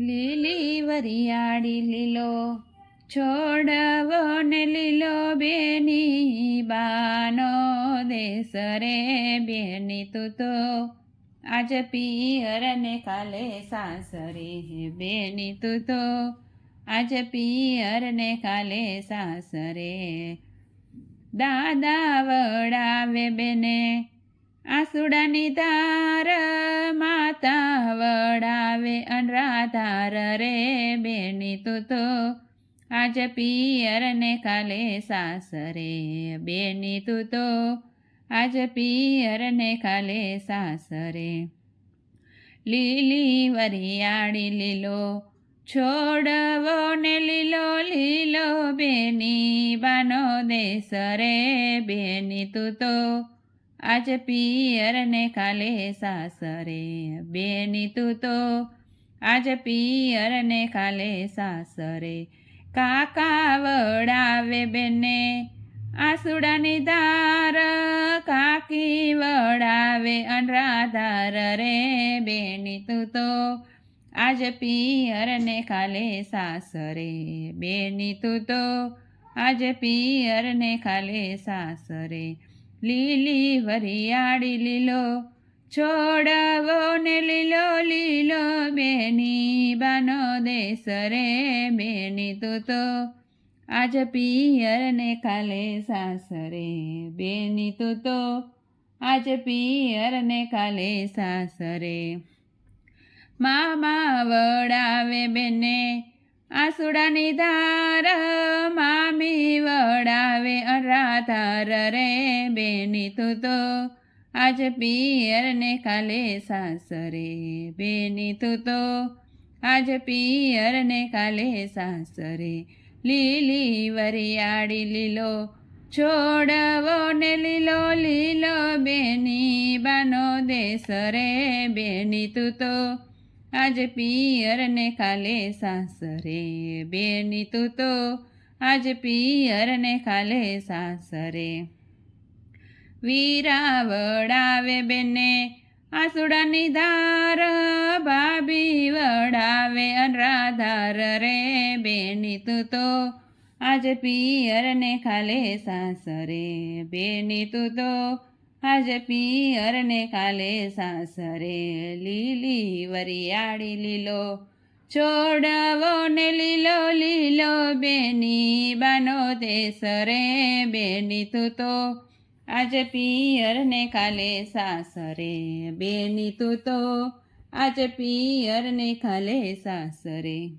લીલી વરિયાળી લીલો છોડવો ને લીલો બેની બાનો દેશ રે બેની તું તો. આજ પિયર ને કાલે સાસરે બેની તું તો. આજ પિયર ને કાલે સાસરે દાદા વડાવે બેને. આસુડાની ધાર તું આજ પિયર ને કાલે સાસરે બેની તું તો આજ પિયર ને કાલે સાસરે. લીલી વરિયાળી લીલો છોડવો ને લીલો લીલો બેની બાનો દેસરે બેની તું તો આજ પિયર ને કાલે સાસરે બેની તું તો આજ પિયર ને કાલે સાસરે. કાકા વડાવે બેને. આસુડાની ધાર કાકી વડાવે. અનરાધાર રે બેની તું તો. આજ પિયર ને કાલે સાસરે. બેની તું તો. આજ પિયર ને કાલે સાસરે. લીલી વરિયાળી લીલો છોડવો ને લીલો લીલો બેની બાનો દેશ રે બેની તું તો આજ પિયર ને કાલે સાસરે બેની તું તો આજ પિયર ને કાલે સાસરે મામા વડાવે બેને આસુડાની ધાર મામી વડાવે અરાધાર રે બેની તું તો આજ પિયર ને કાલે સાસરે બેની તું તો આજ પિયર ને કાલે સાસરે લીલી વરિયાળી લીલો. છોડવો ને લીલો લીલો બેની બાનો દેસરે બેની તું તો આજ પિયર ને કાલે સાસરે બેની તું તો આજ પિયર ને કાલે સાસરે વીરા વડાવે બેને. આસુડાની ધાર ભાભી વડાવે અનરાધાર રે બેની તું તો. આજ પિયરને ખાલે સાસરે બેની તું તો. આજ પિયરને ખાલે સાસરે લીલી વરિયાળી લીલો. છોડવો ને લીલો લીલો બેની બાનો રે બેની તું તો. આજ પિયર ને કાલે સાસરે બેની તું તો. આજ પિયર ને કાલે સાસરે.